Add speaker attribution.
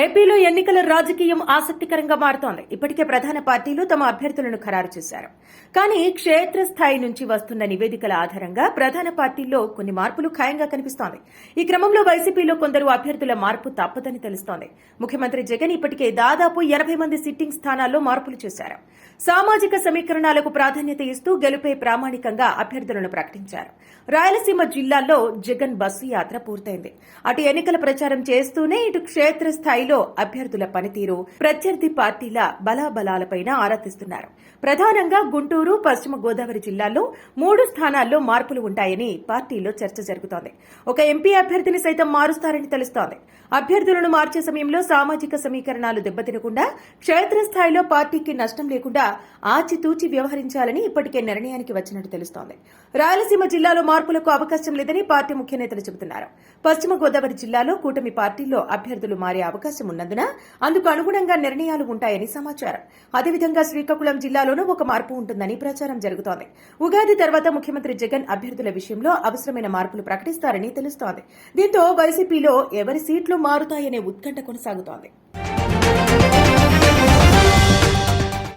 Speaker 1: ఏపీలో ఎన్నికల రాజకీయం ఆసక్తికరంగా మారుతోంది. ఇప్పటికే ప్రధాన పార్టీలు తమ అభ్యర్థులను ఖరారు చేశారు. కానీ క్షేత్రస్థాయి నుంచి వస్తున్న నివేదికల ఆధారంగా ప్రధాన పార్టీల్లో కొన్ని మార్పులు ఖాయంగా కనిపిస్తోంది. ఈ క్రమంలో వైసీపీలో కొందరు అభ్యర్థుల మార్పు తప్పదని తెలుస్తోంది. ముఖ్యమంత్రి జగన్ ఇప్పటికే దాదాపు ఎనభై మంది సిట్టింగ్ స్థానాల్లో మార్పులు చేశారు. సామాజిక సమీకరణాలకు ప్రాధాన్యత ఇస్తూ గెలుపే ప్రామాణికంగా అభ్యర్థులను ప్రకటించారు. రాయలసీమ జిల్లాల్లో జగన్ బస్సు యాత్ర పూర్తయింది. అటు ఎన్నికల ప్రచారం చేస్తూనే ఇటు స్థాయిలో అభ్యర్థుల పనితీరు ప్రత్యర్థి పార్టీల బలాబలాలపైన ఆరా తీస్తున్నారు ప్రధానంగా గుంటూరు పశ్చిమ గోదావరి జిల్లాల్లో మూడు స్థానాల్లో మార్పులు ఉంటాయని పార్టీలో చర్చ జరుగుతోంది. ఒక ఎంపీ అభ్యర్థిని సైతం మారుస్తారని తెలుస్తోంది. అభ్యర్థులను మార్చే సమయంలో సామాజిక సమీకరణాలు దెబ్బతినకుండా క్షేత్రస్థాయిలో పార్టీకి నష్టం లేకుండా ఆచితూచి వ్యవహరించాలని ఇప్పటికే నిర్ణయానికి వచ్చినట్టు తెలుస్తోంది. రాయలసీమ జిల్లాలో మార్పులకు అవకాశం లేదని పార్టీ ముఖ్య నేతలు చెబుతున్నారు. పశ్చిమ గోదావరి జిల్లాలో కూటమి పార్టీల్లో అభ్యర్థులు మారే అవకాశం అవకాశం ఉన్నందున అందుకు అనుగుణంగా నిర్ణయాలు ఉంటాయని సమాచారం. అదేవిధంగా శ్రీకాకుళం జిల్లాలోనూ ఒక మార్పు ఉంటుందని ప్రచారం జరుగుతోంది. ఉగాది తర్వాత ముఖ్యమంత్రి జగన్ అభ్యర్థుల విషయంలో అవసరమైన మార్పులు ప్రకటిస్తారని తెలుస్తోంది. దీంతో వైసీపీలో ఎవరి సీట్లు మారుతాయనే ఉత్కంఠ కొనసాగుతోంది.